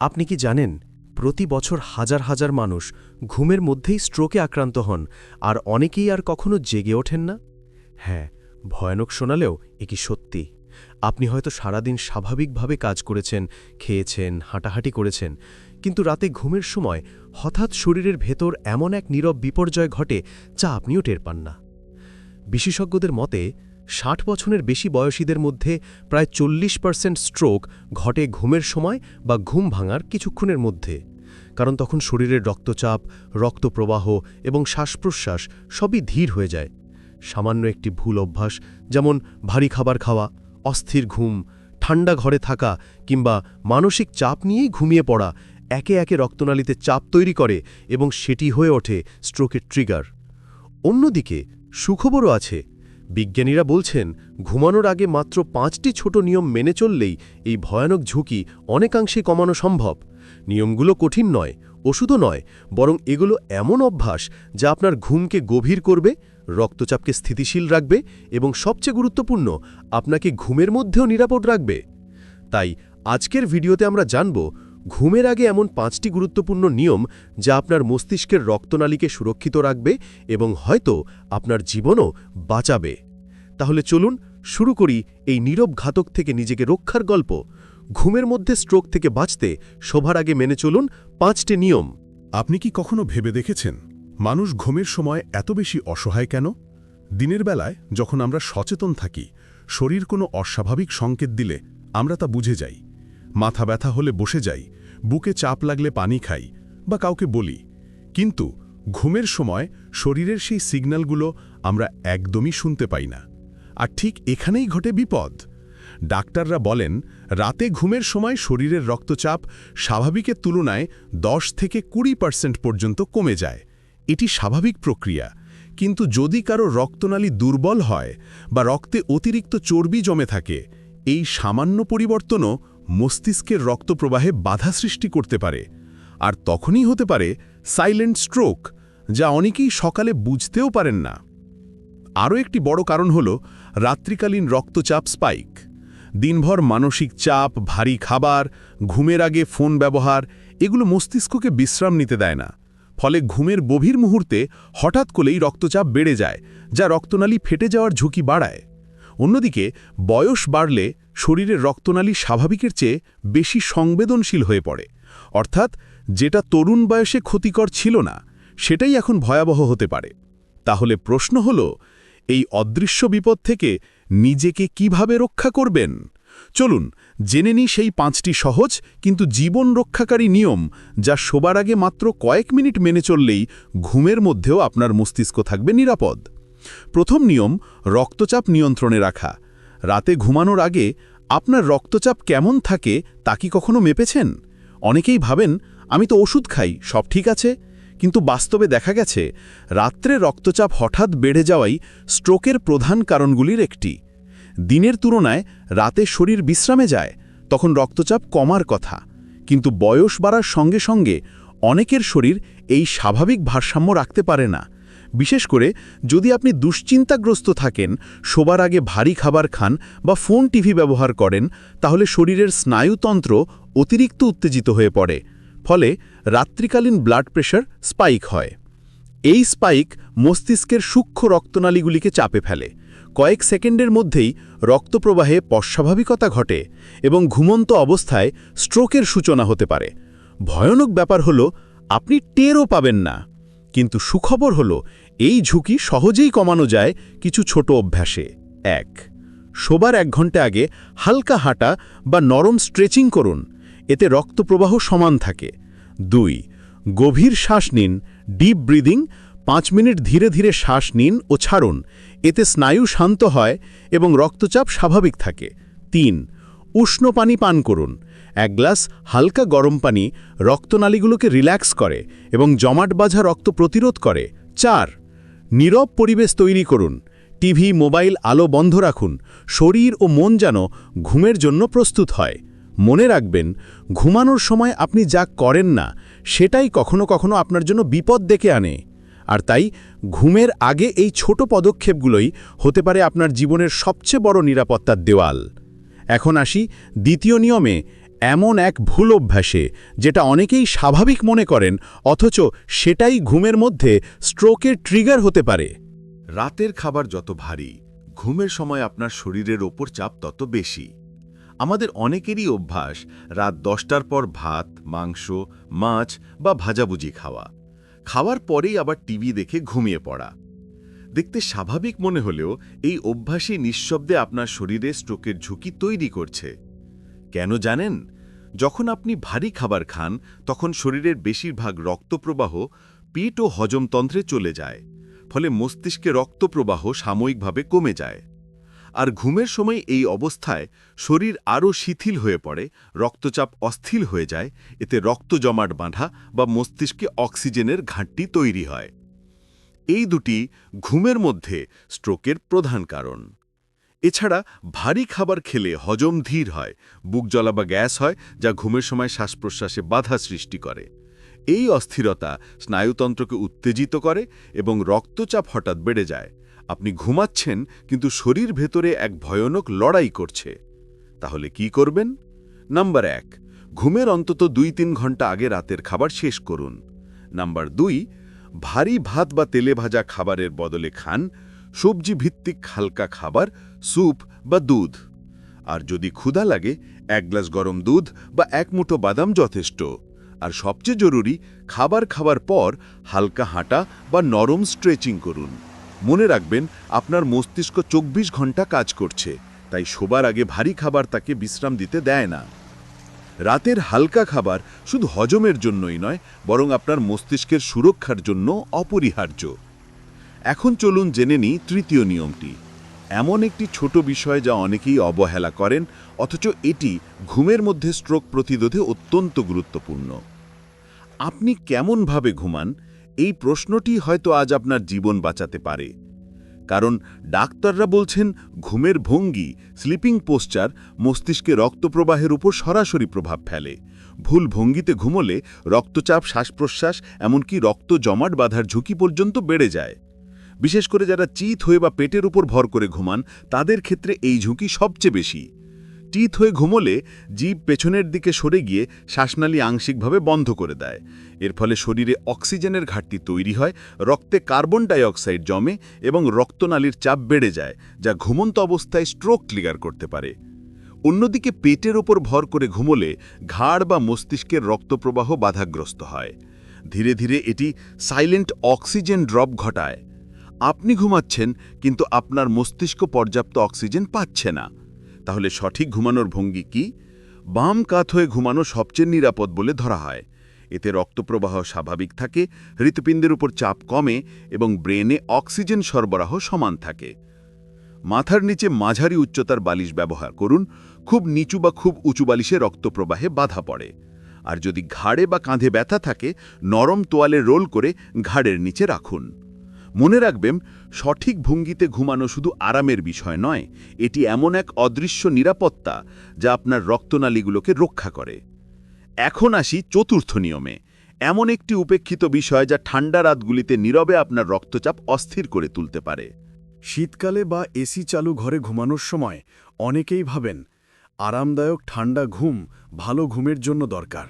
আপনি কি জানেন, প্রতি বছর হাজার হাজার মানুষ ঘুমের মধ্যেই স্ট্রোকে আক্রান্ত হন, আর অনেকেই আর কখনো জেগে ওঠেন না? হ্যাঁ ভয়ানক শোনালেও এ কি সত্যি। আপনি হয়তো সারাদিন স্বাভাবিকভাবে কাজ করেছেন, খেয়েছেন, হাঁটাহাঁটি করেছেন, কিন্তু রাতে ঘুমের সময় হঠাৎ শরীরের ভেতর এমন এক নীরব বিপর্যয় ঘটে যা আপনিও টের পান না। বিশেষজ্ঞদের মতে ষাট বছরের বেশি বয়সীদের মধ্যে প্রায় চল্লিশ পার্সেন্ট স্ট্রোক ঘটে ঘুমের সময় বা ঘুম ভাঙার কিছুক্ষণের মধ্যে। কারণ তখন শরীরের রক্তচাপ, রক্তপ্রবাহ এবং শ্বাসপ্রশ্বাস সবই ধীর হয়ে যায়। সামান্য একটি ভুল অভ্যাস, যেমন ভারী খাবার খাওয়া, অস্থির ঘুম, ঠান্ডা ঘরে থাকা কিংবা মানসিক চাপ নিয়েই ঘুমিয়ে পড়া একে একে রক্তনালীতে চাপ তৈরি করে এবং সেটি হয়ে ওঠে স্ট্রোকের ট্রিগার। অন্যদিকে সুখবরও আছে বিজ্ঞানীরা বলছেন, ঘুমানোর আগে মাত্র পাঁচটি ছোট নিয়ম মেনে চললেই এই ভয়ানক ঝুঁকি অনেকাংশে কমানো সম্ভব। নিয়মগুলো কঠিন নয়, ওষুধও নয়, বরং এগুলো এমন অভ্যাস যা আপনার ঘুমকে গভীর করবে, রক্তচাপকে স্থিতিশীল রাখবে এবং সবচেয়ে গুরুত্বপূর্ণ, আপনাকে ঘুমের মধ্যেও নিরাপদ রাখবে। তাই আজকের ভিডিওতে আমরা জানব ঘুমের আগে এমন পাঁচটি গুরুত্বপূর্ণ নিয়ম যা আপনার মস্তিষ্কের রক্তনালীকে সুরক্ষিত রাখবে এবং হয়তো আপনার জীবনও বাঁচাবে। তাহলে চলুন শুরু করি এই নীরব ঘাতক থেকে নিজেকে রক্ষার গল্প। ঘুমের মধ্যে স্ট্রোক থেকে বাঁচতে শোভার আগে মেনে চলুন পাঁচটি নিয়ম। আপনি কি কখনো ভেবে দেখেছেন মানুষ ঘুমের সময় এত বেশি অসহায় কেন? দিনের বেলায় যখন আমরা সচেতন থাকি, শরীর কোনো অস্বাভাবিক সংকেত দিলে আমরা তা বুঝে যাই। মাথা ব্যথা হলে বসে যাই বুকে চাপ লাগলে পানি খাই বা কাউকে বলি। কিন্তু ঘুমের সময় শরীরের সেই সিগন্যালগুলো আমরা একদমই শুনতে পাই না। আর ঠিক এখানেই ঘটে বিপদ। ডাক্তাররা বলেন, রাতে ঘুমের সময় শরীরের রক্তচাপ স্বাভাবিকের তুলনায় 10 থেকে কুড়ি পার্সেন্ট পর্যন্ত কমে যায়। এটি স্বাভাবিক প্রক্রিয়া। কিন্তু যদি কারও রক্তনালী দুর্বল হয় বা রক্তে অতিরিক্ত চর্বি জমে থাকে, এই সামান্য পরিবর্তনও মস্তিষ্কের রক্তপ্রবাহে বাধা সৃষ্টি করতে পারে, আর তখনই হতে পারে সাইলেন্ট স্ট্রোক যা অনেকেই সকালে বুঝতেও পারেন না। আরও একটি বড় কারণ হল রাত্রিকালীন রক্তচাপ স্পাইক দিনভর মানসিক চাপ, ভারী খাবার, ঘুমের আগে ফোন ব্যবহার, এগুলো মস্তিষ্ককে বিশ্রাম নিতে দেয় না। ফলে ঘুমের গভীর মুহূর্তে হঠাৎ করেই রক্তচাপ বেড়ে যায়, যা রক্তনালী ফেটে যাওয়ার ঝুঁকি বাড়ায়। অন্যদিকে বয়স বাড়লে শরীরের রক্তনালী স্বাভাবিকের চেয়ে বেশি সংবেদনশীল হয়ে পড়ে। অর্থাৎ যেটা তরুণ বয়সে ক্ষতিকর ছিল না, সেটাই এখন ভয়াবহ হতে পারে। তাহলে প্রশ্ন হল, এই অদৃশ্য বিপদ থেকে নিজেকে কীভাবে রক্ষা করবেন? চলুন, জেনে নিই সেই পাঁচটি সহজ কিন্তু জীবন রক্ষাকারী নিয়ম যা শোবার আগে মাত্র কয়েক মিনিট মেনে চললেই ঘুমের মধ্যেও আপনার মস্তিষ্ক থাকবে নিরাপদ। প্রথম নিয়ম, রক্তচাপ নিয়ন্ত্রণে রাখা। রাতে ঘুমানোর আগে আপনার রক্তচাপ কেমন থাকে তা কি কখনো মেপেছেন? অনেকেই ভাবেন, আমি তো ওষুধ খাই, সব ঠিক আছে। কিন্তু বাস্তবে দেখা গেছে, রাত্রে রক্তচাপ হঠাৎ বেড়ে যাওয়াই স্ট্রোকের প্রধান কারণগুলির একটি। দিনের তুলনায় রাতে শরীর বিশ্রামে যায়, তখন রক্তচাপ কমার কথা। কিন্তু বয়স বাড়ার সঙ্গে সঙ্গে অনেকের শরীর এই স্বাভাবিক ভারসাম্য রাখতে পারে না। বিশেষ করে যদি আপনি দুশ্চিন্তাগ্রস্ত থাকেন, শোবার আগে ভারী খাবার খান বা ফোন, টিভি ব্যবহার করেন, তাহলে শরীরের স্নায়ুতন্ত্র অতিরিক্ত উত্তেজিত হয়ে পড়ে। ফলে রাত্রিকালীন ব্লাড প্রেশার স্পাইক হয়। এই স্পাইক মস্তিষ্কের সূক্ষ্ম রক্তনালীগুলিকে চাপে ফেলে। কয়েক সেকেন্ডের মধ্যেই রক্তপ্রবাহে অস্বাভাবিকতা ঘটে এবং ঘুমন্ত অবস্থায় স্ট্রোকের সূচনা হতে পারে। ভয়ানক ব্যাপার হল, আপনি টেরও পাবেন না। কিন্তু সুখবর হল এই ঝুঁকি সহজেই কমানো যায় কিছু ছোট অভ্যাসে। এক, শোবার এক ঘণ্টা আগে হালকা হাঁটা বা নরম স্ট্রেচিং করুন, এতে রক্তপ্রবাহ সমান থাকে। দুই, গভীর শ্বাস নিন, ডিপ ব্রিদিং, পাঁচ মিনিট ধীরে ধীরে শ্বাস নিন ও ছাড়ুন, এতে স্নায়ু শান্ত হয় এবং রক্তচাপ স্বাভাবিক থাকে। তিন, উষ্ণ পানি পান করুন, এক গ্লাস হালকা গরম পানি রক্তনালীগুলোকে রিল্যাক্স করে এবং জমাট বাঁধা রক্ত প্রতিরোধ করে। চার নীরব পরিবেশ তৈরি করুন। টিভি, মোবাইল আলো বন্ধ রাখুন। শরীর ও মন যেন ঘুমের জন্য প্রস্তুত হয়। মনে রাখবেন, ঘুমানোর সময় আপনি যা করেন না, সেটাই কখনো কখনো আপনার জন্য বিপদ ডেকে আনে। আর তাই, ঘুমের আগে এই ছোট পদক্ষেপগুলোই হতে পারে আপনার জীবনের সবচেয়ে বড় নিরাপত্তার দেওয়াল। এখন আসি দ্বিতীয় নিয়মে এমন এক ভুল অভ্যাসে, যেটা অনেকেই স্বাভাবিক মনে করেন, অথচ সেটাই ঘুমের মধ্যে স্ট্রোকের ট্রিগার হতে পারে। রাতের খাবার যত ভারী, ঘুমের সময় আপনার শরীরের ওপর চাপ তত বেশি। আমাদের অনেকেরই অভ্যাস, রাত দশটার পর ভাত, মাংস, মাছ বা ভাজাভুজি খাওয়া। খাওয়ার পরেই আবার টিভি দেখে ঘুমিয়ে পড়া। দেখতে স্বাভাবিক মনে হলেও, এই অভ্যাসই নিঃশব্দে আপনার শরীরে স্ট্রোকের ঝুঁকি তৈরি করছে। কেন জানেন? যখন আপনি ভারী খাবার খান, তখন শরীরের বেশিরভাগ রক্তপ্রবাহ পিঠ ও হজমতন্ত্রে চলে যায়, ফলে মস্তিষ্কে রক্তপ্রবাহ সাময়িকভাবে কমে যায়। আর ঘুমের সময় এই অবস্থায় শরীর আরও শিথিল হয়ে পড়ে, রক্তচাপ অস্থির হয়ে যায়, এতে রক্ত জমাট বাঁধা বা মস্তিষ্কে অক্সিজেনের ঘাটতি তৈরি হয়। এই দুটি ঘুমের মধ্যে স্ট্রোকের প্রধান কারণ। এছাড়া ভারী খাবার খেলে হজম ধীর হয়, বুক জ্বলা বা গ্যাস হয়, যা ঘুমের সময় শ্বাস প্রশ্বাসে বাধা সৃষ্টি করে। এই অস্থিরতা স্নায়ুতন্ত্রকে উত্তেজিত করে এবং রক্তচাপ হঠাৎ বেড়ে যায়। আপনি ঘুমাচ্ছেন, কিন্তু শরীর ভেতরে এক ভয়ানক লড়াই করছে। তাহলে কি করবেন? নাম্বার এক, ঘুমের অন্তত দুই তিন ঘণ্টা আগে রাতের খাবার শেষ করুন। নাম্বার দুই, ভারী ভাত বা তেলে ভাজা খাবারের বদলে খান সবজি ভিত্তিক হালকা খাবার, স্যুপ বা দুধ। আর যদি ক্ষুধা লাগে, এক গ্লাস গরম দুধ বা এক মুঠো বাদাম যথেষ্ট। আর সবচেয়ে জরুরি, খাবার খাওয়ার পর হালকা হাঁটা বা নরম স্ট্রেচিং করুন। মনে রাখবেন, আপনার মস্তিষ্ক চব্বিশ ঘণ্টা কাজ করছে, তাই শোবার আগে ভারী খাবার তাকে বিশ্রাম দিতে দেয় না। রাতের হালকা খাবার শুধু হজমের জন্যই নয়, বরং আপনার মস্তিষ্কের সুরক্ষার জন্য অপরিহার্য। এখন চলুন জেনে নিই তৃতীয় নিয়মটি। এমন একটি ছোট বিষয় যা অনেকেই অবহেলা করেন, অথচ এটি ঘুমের মধ্যে স্ট্রোক প্রতিরোধে অত্যন্ত গুরুত্বপূর্ণ। আপনি কেমনভাবে ঘুমান? এই প্রশ্নটি হয়তো আজ আপনার জীবন বাঁচাতে পারে। কারণ ডাক্তাররা বলছেন, ঘুমের ভঙ্গি স্লিপিং পোস্চার মস্তিষ্কে রক্তপ্রবাহের উপর সরাসরি প্রভাব ফেলে। ভুল ভঙ্গিতে ঘুমলে রক্তচাপ, শ্বাসপ্রশ্বাস, এমনকি রক্ত জমাট বাঁধার ঝুঁকি পর্যন্ত বেড়ে যায়। বিশেষ করে যারা চিত হয়ে বা পেটের উপর ভর করে ঘুমান, তাদের ক্ষেত্রে এই ঝুঁকি সবচেয়ে বেশি। চিত হয়ে ঘুমলে জীব পেছনের দিকে সরে গিয়ে শ্বাসনালী আংশিকভাবে বন্ধ করে দেয়। এর ফলে শরীরে অক্সিজেনের ঘাটতি তৈরি হয়, রক্তে কার্বন ডাইঅক্সাইড জমে এবং রক্তনালীর চাপ বেড়ে যায়, যা ঘুমন্ত অবস্থায় স্ট্রোক ক্লিয়ার করতে পারে। অন্যদিকে পেটের ওপর ভর করে ঘুমলে ঘাড় বা মস্তিষ্কের রক্তপ্রবাহ বাধাগ্রস্ত হয়। ধীরে ধীরে এটি সাইলেন্ট অক্সিজেন ড্রপ ঘটায়। আপনি ঘুমাচ্ছেন, কিন্তু আপনার মস্তিষ্ক পর্যাপ্ত অক্সিজেন পাচ্ছে না। তাহলে সঠিক ঘুমানোর ভঙ্গি কি? বাম কাত হয়ে ঘুমানো সবচেয়ে নিরাপদ বলে ধরা হয়। এতে রক্তপ্রবাহ স্বাভাবিক থাকে, হৃৎপিণ্ডের উপর চাপ কমে এবং ব্রেনে অক্সিজেন সরবরাহ সমান থাকে। মাথার নিচে মাঝারি উচ্চতার বালিশ ব্যবহার করুন, খুব নিচু বা খুব উঁচু বালিশে রক্তপ্রবাহে বাধা পড়ে। আর যদি ঘাড়ে বা কাঁধে ব্যথা থাকে, নরম তোয়ালে রোল করে ঘাড়ের নিচে রাখুন। মনে রাখবেন, সঠিক ভঙ্গিতে ঘুমানো শুধু আরামের বিষয় নয়, এটি এমন এক অদৃশ্য নিরাপত্তা যা আপনার রক্তনালীগুলোকে রক্ষা করে। এখন আসি চতুর্থ নিয়মে। এমন একটি উপেক্ষিত বিষয় যা ঠান্ডা রাতগুলিতে নীরবে আপনার রক্তচাপ অস্থির করে তুলতে পারে। শীতকালে বা এসি চালু ঘরে ঘুমানোর সময় অনেকেই ভাবেন, আরামদায়ক ঠান্ডা ঘুম ভালো ঘুমের জন্য দরকার।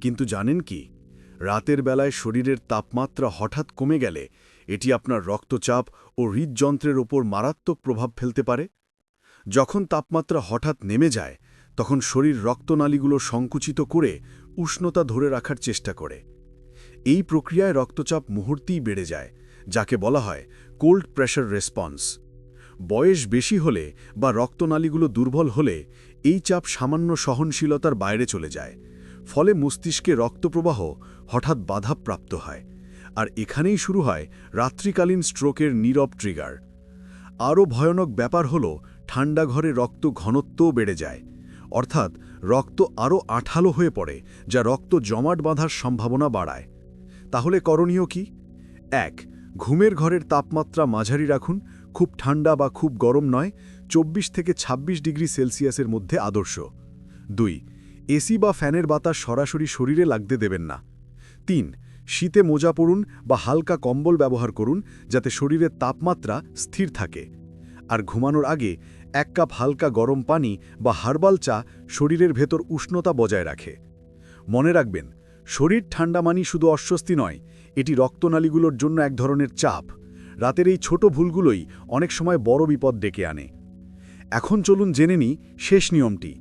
কিন্তু জানেন কি, রাতের বেলায় শরীরের তাপমাত্রা হঠাৎ কমে গেলে এটি আপনার রক্তচাপ ও হৃদযন্ত্রের ওপর মারাত্মক প্রভাব ফেলতে পারে। যখন তাপমাত্রা হঠাৎ নেমে যায়, তখন শরীর রক্তনালীগুলো সংকুচিত করে উষ্ণতা ধরে রাখার চেষ্টা করে। এই প্রক্রিয়ায় রক্তচাপ মুহূর্তেই বেড়ে যায়, যাকে বলা হয় কোল্ড প্রেশার রেসপন্স। বয়স বেশি হলে বা রক্তনালীগুলো দুর্বল হলে এই চাপ সামান্য সহনশীলতার বাইরে চলে যায়, ফলে মস্তিষ্কে রক্তপ্রবাহ হঠাৎ বাধাপ্রাপ্ত হয়। আর এখানেই শুরু হয় রাত্রিকালীন স্ট্রোকের নীরব ট্রিগার। আরও ভয়ানক ব্যাপার হল, ঠান্ডা ঘরে রক্ত ঘনত্বও বেড়ে যায়। অর্থাৎ রক্ত আরও আঠালো হয়ে পড়ে, যা রক্ত জমাট বাঁধার সম্ভাবনা বাড়ায়। তাহলে করণীয় কি? এক, ঘুমের ঘরের তাপমাত্রা মাঝারি রাখুন, খুব ঠান্ডা বা খুব গরম নয় ২৪ থেকে ২৬ ডিগ্রি সেলসিয়াসের মধ্যে আদর্শ। দুই, এসি বা ফ্যানের বাতাস সরাসরি শরীরে লাগতে দেবেন না। তিন শীতে মোজা পরুন বা হালকা কম্বল ব্যবহার করুন যাতে শরীরের তাপমাত্রা স্থির থাকে। আর ঘুমানোর আগে এক কাপ হালকা গরম পানি বা হার্বাল চা শরীরের ভেতর উষ্ণতা বজায় রাখে। মনে রাখবেন, শরীর ঠান্ডা মানি শুধু অস্বস্তি নয়, এটি রক্তনালীগুলোর জন্য এক ধরনের চাপ। রাতের এই ছোট ভুলগুলোই অনেক সময় বড় বিপদ ডেকে আনে। এখন চলুন জেনে নিই শেষ নিয়মটি।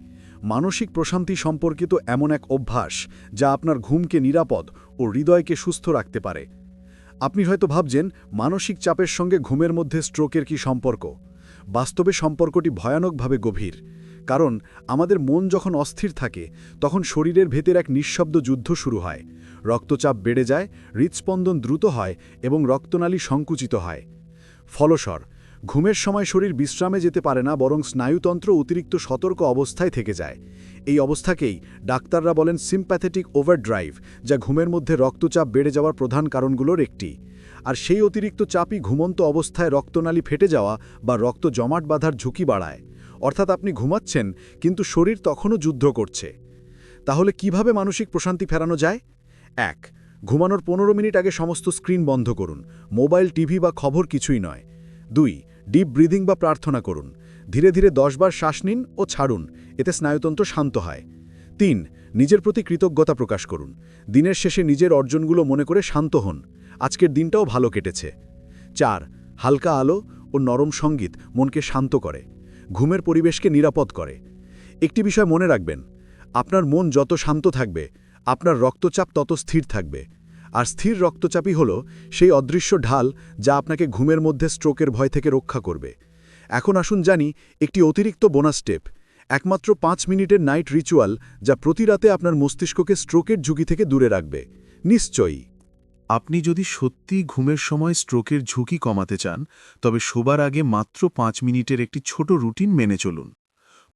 মানসিক প্রশান্তি সম্পর্কিত এমন এক অভ্যাস যা আপনার ঘুমকে নিরাপদ ও হৃদয়কে সুস্থ রাখতে পারে। আপনি হয়তো ভাবছেন, মানসিক চাপের সঙ্গে ঘুমের মধ্যে স্ট্রোকের কি সম্পর্ক? বাস্তবে সম্পর্কটি ভয়ানকভাবে গভীর, কারণ আমাদের মন যখন অস্থির থাকে, তখন শরীরের ভেতর এক নিঃশব্দ যুদ্ধ শুরু হয়। রক্তচাপ বেড়ে যায়, হৃৎস্পন্দন দ্রুত হয় এবং রক্তনালী সংকুচিত হয়। ফলস্বর ঘুমের সময় শরীর বিশ্রামে যেতে পারে না, বরং স্নায়ুতন্ত্র অতিরিক্ত সতর্ক অবস্থায় থেকে যায়। এই অবস্থাকেই ডাক্তাররা বলেন সিম্প্যাথেটিক ওভারড্রাইভ যা ঘুমের মধ্যে রক্তচাপ বেড়ে যাওয়ার প্রধান কারণগুলোর একটি। আর সেই অতিরিক্ত চাপই ঘুমন্ত অবস্থায় রক্তনালী ফেটে যাওয়া বা রক্ত জমাট বাঁধার ঝুঁকি বাড়ায়। অর্থাৎ আপনি ঘুমাচ্ছেন, কিন্তু শরীর তখনও যুদ্ধ করছে। তাহলে কীভাবে মানসিক প্রশান্তি ফেরানো যায়? এক, ঘুমানোর পনেরো মিনিট আগে সমস্ত স্ক্রিন বন্ধ করুন। মোবাইল, টিভি বা খবর কিছুই নয়। দুই ডিপ ব্রিদিং বা প্রার্থনা করুন। ধীরে ধীরে দশবার শ্বাস নিন ও ছাড়ুন, এতে স্নায়ুতন্ত্র শান্ত হয়। তিন, নিজের প্রতি কৃতজ্ঞতা প্রকাশ করুন। দিনের শেষে নিজের অর্জনগুলো মনে করে শান্ত হন। আজকের দিনটাও ভালো কেটেছে। চার, হালকা আলো ও নরম সংগীত মনকে শান্ত করে। ঘুমের পরিবেশকে নিরাপদ করে। একটি বিষয় মনে রাখবেন, আপনার মন যত শান্ত থাকবে, আপনার রক্তচাপ তত স্থির থাকবে। আর স্থির রক্তচাপই হল সেই অদৃশ্য ঢাল যা আপনাকে ঘুমের মধ্যে স্ট্রোকের ভয় থেকে রক্ষা করবে। এখন আসুন জানি একটি অতিরিক্ত বোনাস স্টেপ, একমাত্র পাঁচ মিনিটের নাইট রিচুয়াল যা প্রতি রাতে আপনার মস্তিষ্ককে স্ট্রোকের ঝুঁকি থেকে দূরে রাখবে। নিশ্চয়ই। আপনি যদি সত্যি ঘুমের সময় স্ট্রোকের ঝুঁকি কমাতে চান, তবে শোবার আগে মাত্র পাঁচ মিনিটের একটি ছোট রুটিন মেনে চলুন।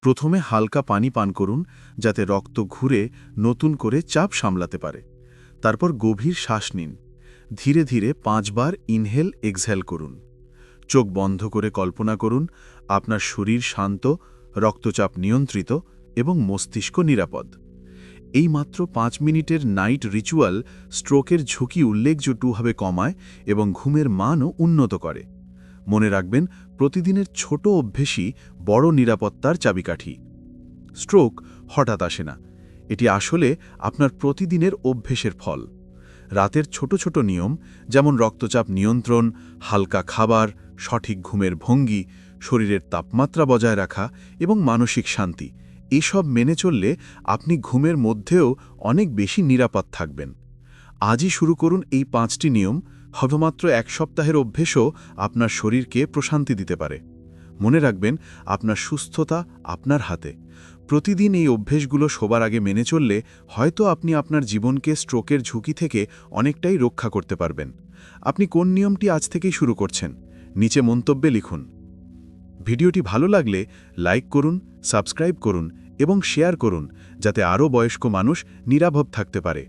প্রথমে হালকা পানি পান করুন, যাতে রক্ত ঘুরে নতুন করে চাপ সামলাতে পারে। তারপর গভীর শ্বাস নিন। ধীরে ধীরে পাঁচবার ইনহেল, এক্সহেল করুন। চোখ বন্ধ করে কল্পনা করুন, আপনার শরীর শান্ত, রক্তচাপ নিয়ন্ত্রিত এবং মস্তিষ্ক নিরাপদ। এই মাত্র পাঁচ মিনিটের নাইট রিচুয়াল স্ট্রোকের ঝুঁকি উল্লেখযোগ্যভাবে কমায় এবং ঘুমের মানও উন্নত করে। মনে রাখবেন, প্রতিদিনের ছোট অভ্যেসই বড় নিরাপত্তার চাবিকাঠি। স্ট্রোক হঠাৎ আসে না। এটি আসলে আপনার প্রতিদিনের অভ্যেসের ফল। রাতের ছোট ছোট নিয়ম, যেমন রক্তচাপ নিয়ন্ত্রণ, হালকা খাবার, সঠিক ঘুমের ভঙ্গি, শরীরের তাপমাত্রা বজায় রাখা এবং মানসিক শান্তি, এসব মেনে চললে আপনি ঘুমের মধ্যেও অনেক বেশি নিরাপদ থাকবেন। আজই শুরু করুন এই পাঁচটি নিয়ম হবমাত্র এক সপ্তাহের অভ্যেসও আপনার শরীরকে প্রশান্তি দিতে পারে। মনে রাখবেন, আপনার সুস্থতা আপনার হাতে। প্রতিদিন এই অভ্যেসগুলো শোবার আগে মেনে চললে হয়তো আপনি আপনার জীবনকে স্ট্রোকের ঝুঁকি থেকে অনেকটাই রক্ষা করতে পারবেন। আপনি কোন নিয়মটি আজ থেকেই শুরু করছেন? নিচে মন্তব্যে লিখুন। ভিডিওটি ভালো লাগলে লাইক করুন, সাবস্ক্রাইব করুন এবং শেয়ার করুন, যাতে আরও বয়স্ক মানুষ নিরাভব থাকতে পারে।